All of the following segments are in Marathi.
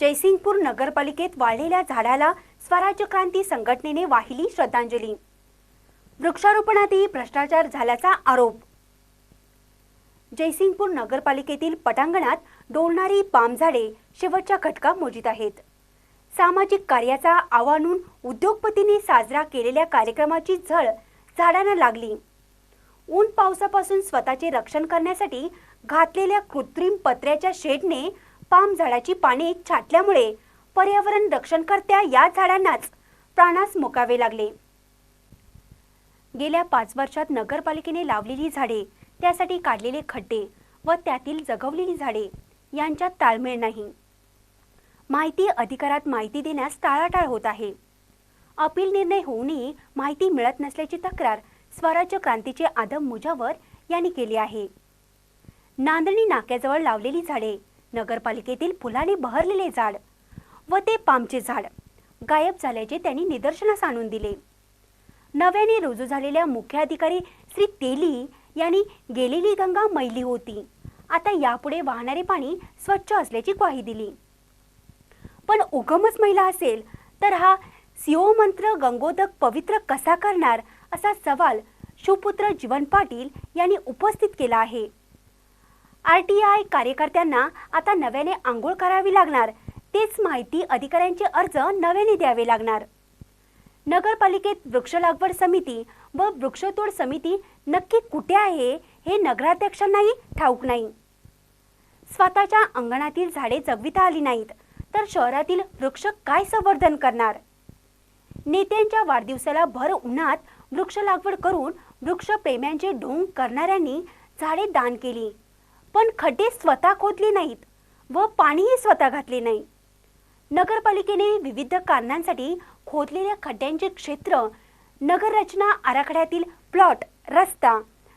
जयसिंगपूर नगरपालिकेत वाढलेल्या झाडाला स्वराज्य क्रांती संघटनेने वाहिली श्रद्धांजली. वृक्षारोपणातही भ्रष्टाचार झाल्याचा आरोप. जयसिंगपूर नगरपालिकेतील पटांगणात डोलणारी पामझाडे शेवटच्या घटका मोजित आहेत. सामाजिक कार्याचा आव्हानून उद्योगपतींनी साजरा केलेल्या कार्यक्रमाची झळ झाडांना लागली. ऊन पावसापासून स्वतःचे रक्षण करण्यासाठी घातलेल्या कृत्रिम पत्र्याच्या शेडने पाम झाडाची पाने छाटल्यामुळे पर्यावरण रक्षणकर्त्या या झाडांनाच प्राणास मुकावे लागले. गेल्या पाच वर्षात नगरपालिकेने लावलेली झाडे त्यासाठी काढलेले खड्डे व त्यातील जगवलेली झाडे यांच्यात ताळमेळ नाही. माहिती अधिकारात माहिती देण्यास टाळाटाळ होत आहे. अपील निर्णय होऊनही माहिती मिळत नसल्याची तक्रार स्वराज्य क्रांतीचे आदम मुजावर यांनी केली आहे. नांदणी नाक्याजवळ लावलेली झाडे नगरपालिकेतील फुलाने बहरलेले झाड व ते पामचे झाड गायब झाल्याचे त्यांनी निदर्शनास आणून दिले. नव्याने रुजू झालेल्या मुख्याधिकारी श्री तेली यांनी गेलेली गंगा मैली होती. आता यापुढे वाहणारे पाणी स्वच्छ असल्याची ग्वाही दिली. पण उगमच महिला असेल तर हा सिओ मंत्र गंगोदक पवित्र कसा करणार असा सवाल शिवपुत्र जीवन पाटील यांनी उपस्थित केला आहे. आर टी आय कार्यकर्त्यांना आता नव्याने आंघोळ करावी लागणार. तेच माहिती अधिकाऱ्यांचे अर्ज नव्याने द्यावे लागणार. नगरपालिकेत वृक्ष लागवड समिती व वृक्षतोड समिती नक्की कुठे आहे हे नगराध्यक्षांनाही ठाऊक नाही. स्वतःच्या अंगणातील झाडे जगविता आली नाहीत तर शहरातील वृक्ष काय संवर्धन करणार? नेत्यांच्या वाढदिवसाला भर उन्हात वृक्ष लागवड करून वृक्षप्रेम्यांचे ढोंग करणाऱ्यांनी झाडे दान केली. पण खड्डे स्वतः खोदले नाहीत व पाणीही स्वतः घातले नाही. नगरपालिकेने विविध कारणांसाठी खोदलेल्या खड्ड्यांचे क्षेत्र नगररचना आराखड्यातील प्लॉट रस्ता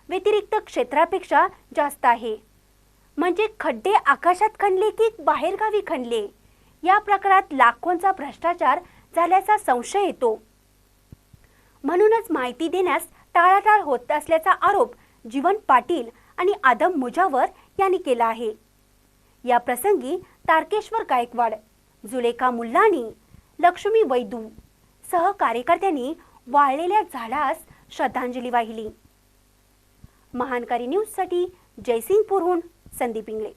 व्यतिरिक्त क्षेत्रापेक्षा जास्त आहे. म्हणजे खड्डे आकाशात खणले की बाहेरगावी खणले? या प्रकारात लाखोंचा भ्रष्टाचार झाल्याचा संशय येतो. म्हणूनच माहिती देण्यास टाळाटाळ होत असल्याचा आरोप जीवन पाटील आणि आदम मुजावर यांनी केला आहे. या प्रसंगी तारकेश्वर गायकवाड जुलेखा मुल्लानी लक्ष्मी वैदू सह कार्यकर्त्यांनी वाळलेल्या झाडास श्रद्धांजली वाहिली. महानकारी न्यूजसाठी जयसिंगपूरहून संदीप इंगळे.